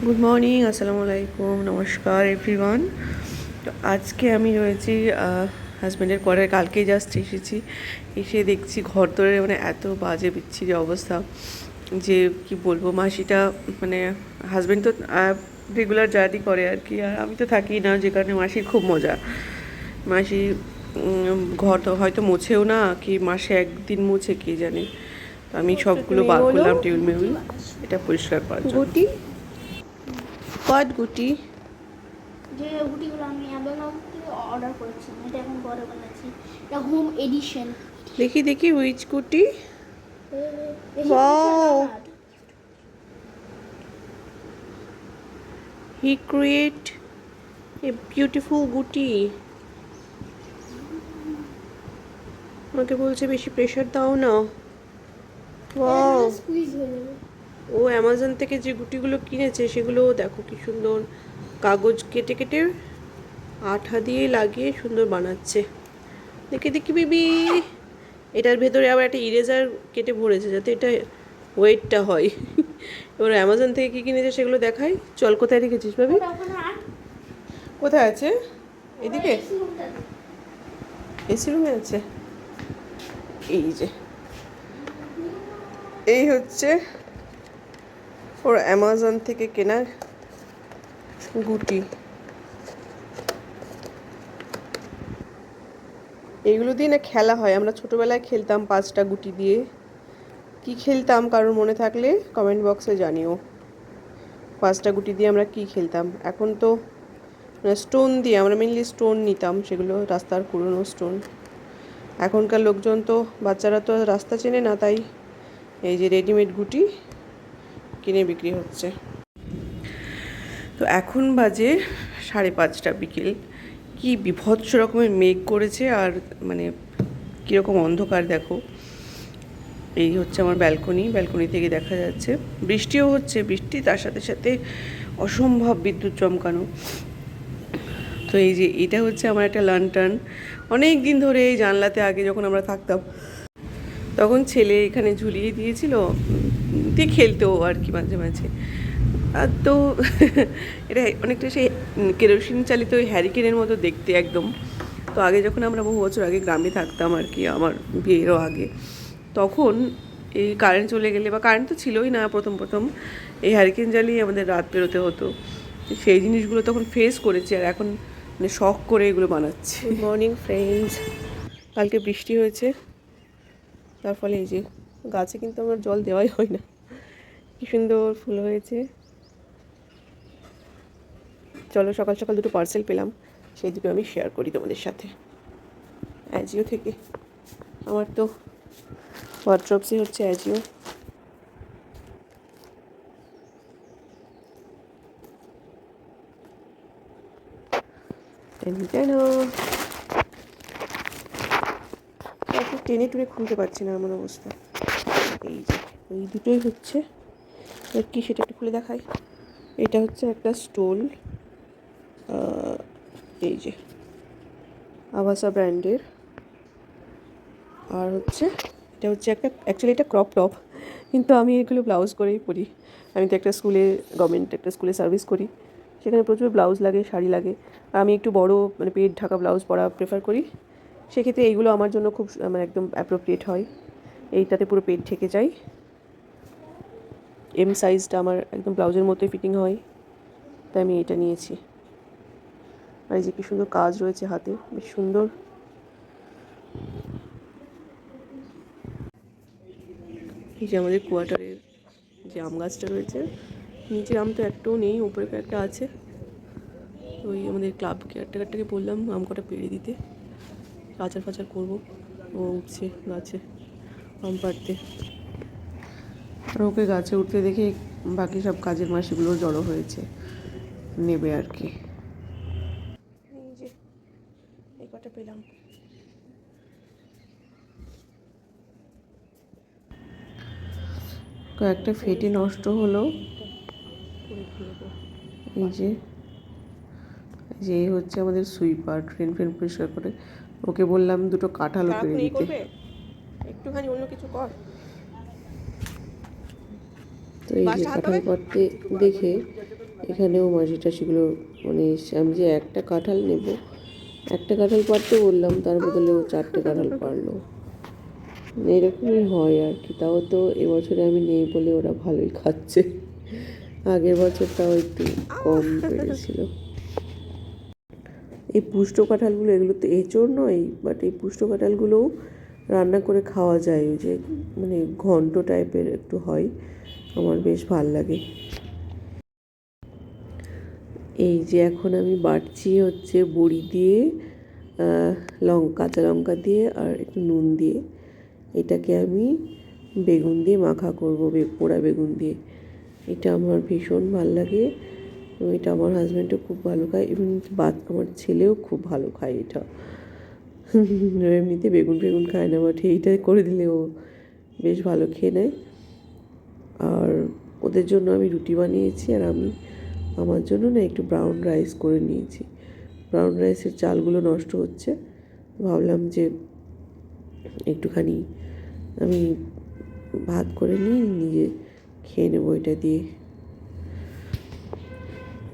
Good morning আসসালামু আলাইকুম নমস্কার এভরিওয়ান তো আজকে আমি রয়েছি হাজব্যান্ডের পরে কালকে জাস্ট এসেছি। এসে দেখছি ঘর তোরে মানে এত বাজে বিচ্ছিরি অবস্থা যে কি বলব মাসিটা মানে হাজব্যান্ড তো রেগুলার জার্নি করে আর কি। আর আমি তো থাকি না যে কারণে মাসির খুব মজা। মাসি ঘর তো হয়তো মোছেও না কি মাসে একদিন মুছে কে জানে? আমি সবগুলো বার করলাম টেবিল মেবিল এটা পরিষ্কার করার জন্য। গুটি গুটি যে গুটিগুলো আমি অ্যামাজন থেকে অর্ডার করেছিলাম এটা এখন ঘরে বানাচ্ছি এটা হোম এডিশন দেখি দেখি হুইচ গুটি Wow. He create a beautiful গুটি আমাকে বলছে বেশি প্রেশার দাও না ওয়াও স্কুইজ হয়ে যাবে ও অ্যামাজন থেকে যে গুটিগুলো কিনেছে সেগুলো দেখো কি সুন্দর। কাগজ কেটে কেটে আঠা দিয়ে লাগিয়ে সুন্দর বানাচ্ছে। দেখি দেখি বিবি, এটার ভেতরে আবার একটা ইরেজার কেটে ভরেছে যাতে এটা ওয়েটটা হয়। এবার অ্যামাজন থেকে কী কিনেছে সেগুলো দেখাই। চল, কোথায় রেখেছিস আর কোথায় আছে? এদিকে। এসি রুমে আছে? এই যে। এই হচ্ছে ওর অ্যামাজন থেকে কেনা গুটি। এইগুলো দিয়ে না খেলা হয়। আমরা ছোটোবেলায় খেলতাম পাঁচটা গুটি দিয়ে। কি খেলতাম কারোর মনে থাকলে কমেন্ট বক্সে জানিও। পাঁচটা গুটি দিয়ে আমরা কি খেলতাম? এখন তো স্টোন দিয়ে আমরা মেনলি স্টোন নিতাম, সেগুলো রাস্তার পুরনো স্টোন এখনকার লোকজন তো, বাচ্চারা তো রাস্তা চেনে না, তাই এই যে রেডিমেড গুটি কিনে বিক্রি হচ্ছে। তো এখন বাজে সাড়ে পাঁচটা বিকেল। কি বিভৎস রকমের মেঘ করেছে আর মানে কীরকম অন্ধকার দেখো। এই হচ্ছে আমার ব্যালকনি ব্যালকনি থেকে দেখা যাচ্ছে। বৃষ্টিও হচ্ছে, বৃষ্টি তার সাথে সাথে অসম্ভব বিদ্যুৎ চমকানো। তো এই যে এটা হচ্ছে আমার একটা লান্টার্ন অনেক দিন ধরে এই জানলাতে আগে যখন আমরা থাকতাম, তখন ছেলে এখানে ঝুলিয়ে দিয়েছিল দিয়ে খেলতো আর কি মাঝে মাঝে। আর তো এটা অনেকটা সেই কেরোসিন চালিত ওই হ্যারিকেনের মতো দেখতে একদম। তো আগে যখন আমরা বহু বছর আগে গ্রামে থাকতাম আর কি আমার বিয়েরও আগে তখন এই কারেন্ট চলে গেলে বা কারেন্ট তো ছিলই না প্রথম প্রথম এই হ্যারিকেন জ্বালিয়ে আমাদের রাত বেরোতে হতো। সেই জিনিসগুলো তখন ফেস করেছি আর এখন মানে শখ করে এগুলো বানাচ্ছি। গুড মর্নিং ফ্রেন্ডস কালকে বৃষ্টি হয়েছে তার ফলে এই যে গাছে কিন্তু আমার জল দেওয়াই হয় না। কি সুন্দর ফুল হয়েছে। চলো সকাল সকাল দুটো পার্সেল পেলাম, সেই দুটো আমি শেয়ার করি তোমাদের সাথে। অ্যাজিও থেকে। আমার তো ওয়ার্ড্রপসই হচ্ছে অ্যাজিও টেনে টুনে খুলতে পারছি না, এমন অবস্থা। এই যে, এই দুটোই হচ্ছে। এবার কি সেটা একটু খুলে দেখাই। এটা হচ্ছে একটা স্টোল। এই যে আবাসা ব্র্যান্ডের। আর হচ্ছে, এটা হচ্ছে একটা অ্যাকচুয়ালি এটা ক্রপ টপ কিন্তু আমি এগুলো ব্লাউজ করেই পরি। আমি তো একটা স্কুলে গভর্নমেন্ট একটা স্কুলে সার্ভিস করি। সেখানে প্রচুর ব্লাউজ লাগে, শাড়ি লাগে। আর আমি একটু বড় মানে পেট ঢাকা ব্লাউজ পরা প্রেফার করি। সেক্ষেত্রে এইগুলো আমার জন্য খুব মানে একদম অ্যাপ্রোপ্রিয়েট হয়। এইটাতে পুরো পেট ঢেকে যায়। এম সাইজটা আমার একদম ব্লাউজের মতোই ফিটিং হয়, তাই আমি এটা নিয়েছি। আর এই যে কি সুন্দর কাজ রয়েছে হাতে, বেশ সুন্দর। এই যে আমাদের কোয়ার্টারের যে আম গাছটা রয়েছে নিচের আম তো একটাও নেই উপরে একটা আছে। ওই আমাদের ক্লাব কেয়ারটেকারটাকে বললাম, আম কটা পেড়ে দিতে। আচার ফাচার করব, ও উঠছে গাছে আম পাড়তে আর ওকে গাছে উঠতে দেখে বাকি সব কাজের মাসিগুলো জড়ো হয়েছে। নেবে আর কি। এই কটা পেলাম। কয়েকটা ফেটে নষ্ট হলো। এই যে যে হচ্ছে আমাদের সুইপার। ট্রেন ফ্রেন পরিষ্কার করে। ওকে বললাম দুটো কাঁঠালও পেরে দিতে একটুখানি অন্য কিছু কর। তো এই যে কাঁঠাল করতে দেখে এখানেও মাসি টাসিগুলো মানে আমি যে একটা কাঁঠাল নেব একটা কাঁঠাল পারতে বললাম তার বদলে ও চারটে কাঁঠাল পারল এরকমই হয় আর কি তাও তো এবছরে আমি নেই বলে ওরা ভালোই খাচ্ছে। আগের বছরটাও একটু কম পেরেছিল এই পুষ্ট কাঁঠালগুলো এগুলো তো এঁচড় নয় বাট এই পুষ্ট কাঁঠালগুলোও রান্না করে খাওয়া যায়, ওই যে মানে ঘন্ট টাইপের একটু হয়, আমার বেশ ভালো লাগে। এই যে এখন আমি বাটছি হচ্ছে বড়ি দিয়ে লঙ্কা কাঁচা লঙ্কা দিয়ে আর একটু নুন দিয়ে। এটাকে আমি বেগুন দিয়ে মাখা করব পোড়া বেগুন দিয়ে। এটা আমার ভীষণ ভালো লাগে এবং এটা আমার হাজব্যান্ডও খুব ভালো খায় এবং আমার ছেলেও খুব ভালো খায় এটা। এমনিতে বেগুন বেগুন খায় না বাট এইটা করে দিলে ও বেশ ভালো খেয়ে নেয়। আর ওদের জন্য আমি রুটি বানিয়েছি আর আমি, আমার জন্য না একটু ব্রাউন রাইস করে নিয়েছি। ব্রাউন রাইসের চালগুলো নষ্ট হচ্ছে। ভাবলাম যে একটুখানি আমি ভাত করে নিই নিজে খেয়ে নেব এটা দিয়ে।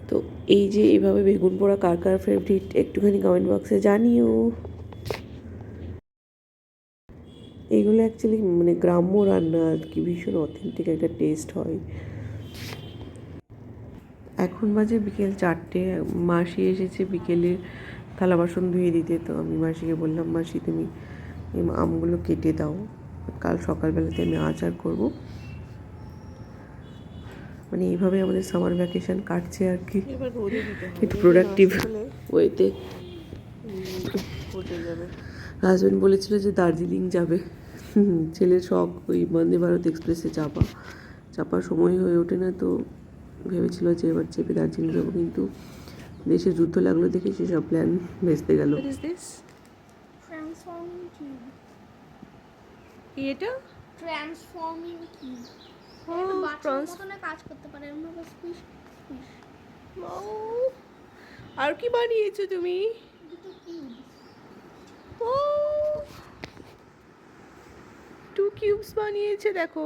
তো এই যে এইভাবে বেগুন পোড়া কার কার ফেভারিট একটুখানি কমেন্ট বক্সে জানিও। এইগুলো অ্যাকচুয়ালি মানে গ্রাম্য রান্না আর কি ভীষণ অথেন্টিক একটা টেস্ট হয়। এখন বাজে বিকেল চারটে মাসি এসেছে বিকেলে থালা বাসন ধুয়ে দিতে তো আমি মাসিকে বললাম মাসি তুমি আমগুলো কেটে দাও। কাল সকালবেলাতে আমি আচার করব। মানে এইভাবে আমাদের সামার ভ্যাকেশন কাটছে আর কি। একটু প্রোডাক্টিভ ওয়েতে হাজব্যান্ড বলেছিল যে দার্জিলিং যাবে। ছেলের শখ ওই বন্দে ভারত এক্সপ্রেসে চাপা। চাপার সময় হয়ে ওঠে না তো ভেবেছিল যে এবার চেপে দার্জিলিং যাব কিন্তু দেশে যুদ্ধ লাগল দেখে সেসব প্ল্যান ভেস্তে গেল। ট্রান্সফর্মিং এটা ট্রান্সফর্মিং কি কাজ করতে পারে আর কি বানিয়েছো তুমি? দুটো কিউব ও কিউবস বানিয়েছে, দেখো।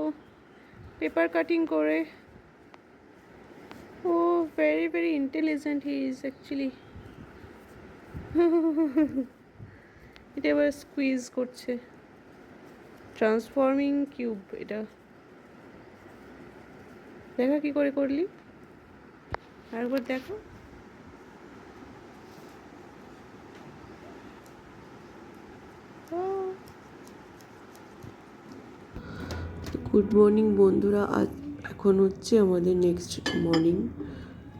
পেপার কাটিং করে। ও very very intelligent he is actually এটা এবার স্কুইজ করছে। ট্রান্সফর্মিং কিউব এটা। দেখা কি করে করলি? আরেকবার দেখো। গুড মর্নিং বন্ধুরা। আজ এখন হচ্ছে আমাদের নেক্সট মর্নিং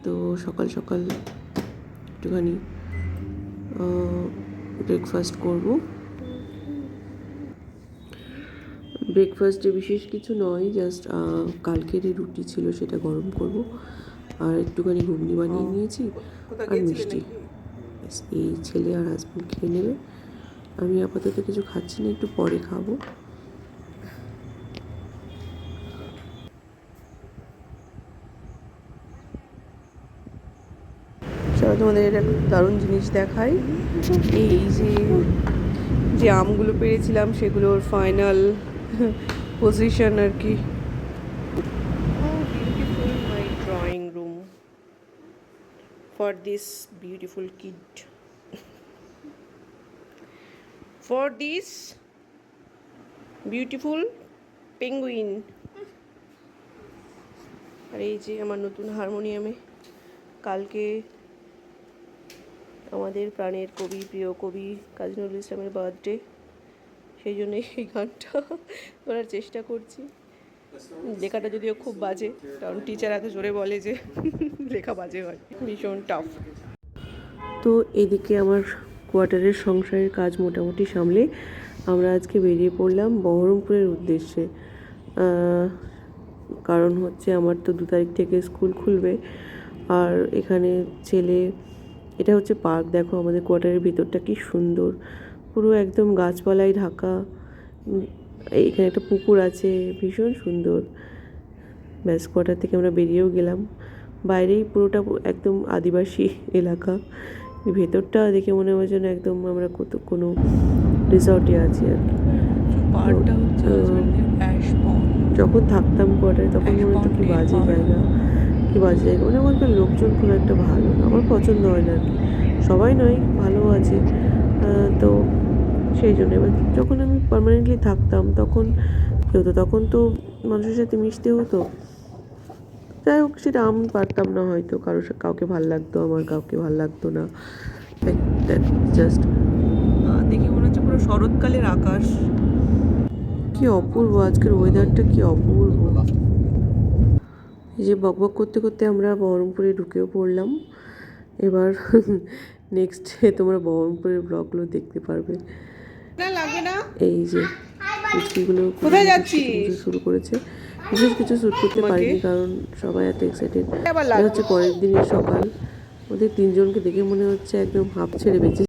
তো সকাল সকাল একটুখানি ব্রেকফাস্ট করব। ব্রেকফাস্টে বিশেষ কিছু নয় জাস্ট কালকেরই রুটি ছিল সেটা গরম করব। আর একটুখানি ঘুগনি বানিয়ে নিয়েছি। আর মিষ্টি। এই ছেলে আর হাজব্যান্ড খেয়ে নেবে। আমি আপাতত কিছু খাচ্ছি না একটু পরে খাব। চলো তোমাদের এটা দারুণ জিনিস দেখাই। এই যে যে আমগুলো পেরেছিলাম, সেগুলোর ফাইনাল পজিশন আর কি। Drawing room for this beautiful kid for this beautiful penguin আর এই যে আমার নতুন হারমোনিয়ামে কালকে আমাদের প্রাণের কবি, প্রিয় কবি কাজী নজরুল ইসলামের বার্থডে সেই জন্য এই গানটা করার চেষ্টা করছি। লেখাটা যদিও খুব বাজে, কারণ টিচার এত জোরে বলে যে লেখা বাজে হয়। ভীষণ টাফ তো এদিকে আমার কোয়ার্টারের সংসারের কাজ মোটামুটি সামলে আমরা আজকে বেরিয়ে পড়লাম বহরমপুরের উদ্দেশ্যে। কারণ হচ্ছে আমার তো দু তারিখ থেকে স্কুল খুলবে। আর এখানে ছেলে এটা হচ্ছে পার্ক। দেখো আমাদের কোয়ার্টারের ভিতরটা কি সুন্দর। পুরো একদম গাছপালায় ঢাকা। উম, এইখানে একটা পুকুর আছে ভীষণ সুন্দর। ব্যাস কোয়ার্টার থেকে আমরা বেরিয়েও গেলাম। বাইরেই পুরোটা একদম আদিবাসী এলাকা। ভেতরটা দেখে মনে হয় যেন একদম আমরা কত কোনো রিসর্টে আছি আর কি। যখন থাকতাম কোয়ার্টারে তখন মনে হতো কি বাজে জায়গা। কি বাজে? জায়গা মানে ওখানকার লোকজন খুব একটা ভালো না আমার পছন্দ হয় না আর কি। সবাই নয় ভালো আছে। তো সেই জন্য। এবার যখন আমি পার্মানেন্টলি থাকতাম তখন কী হতো? তখন তো মানুষের সাথে মিশতে হতো। যাই হোক সেটা আমি পারতাম না হয়তো। কারোর সা- কাউকে ভালো লাগতো আমার কাউকে ভালো লাগতো না। জাস্ট দেখে মনে হচ্ছে পুরো শরৎকালের আকাশ। কি অপূর্ব আজকের ওয়েদারটা কি অপূর্ব। এই যে বকবক করতে করতে আমরা বহরমপুরে ঢুকেও পড়লাম। এবার নেক্সট তোমরা বহরমপুরের ব্লগগুলো দেখতে পারবে। এই যে কুচিগুলো কোথায়? শুরু করেছে। বিশেষ কিছু শ্যুট করতে পারিনি কারণ সবাই এত এক্সাইটেড এটা হচ্ছে পরের দিনের সকাল। ওদের তিনজনকে দেখে মনে হচ্ছে একদম হাঁপ ছেড়ে বেঁচে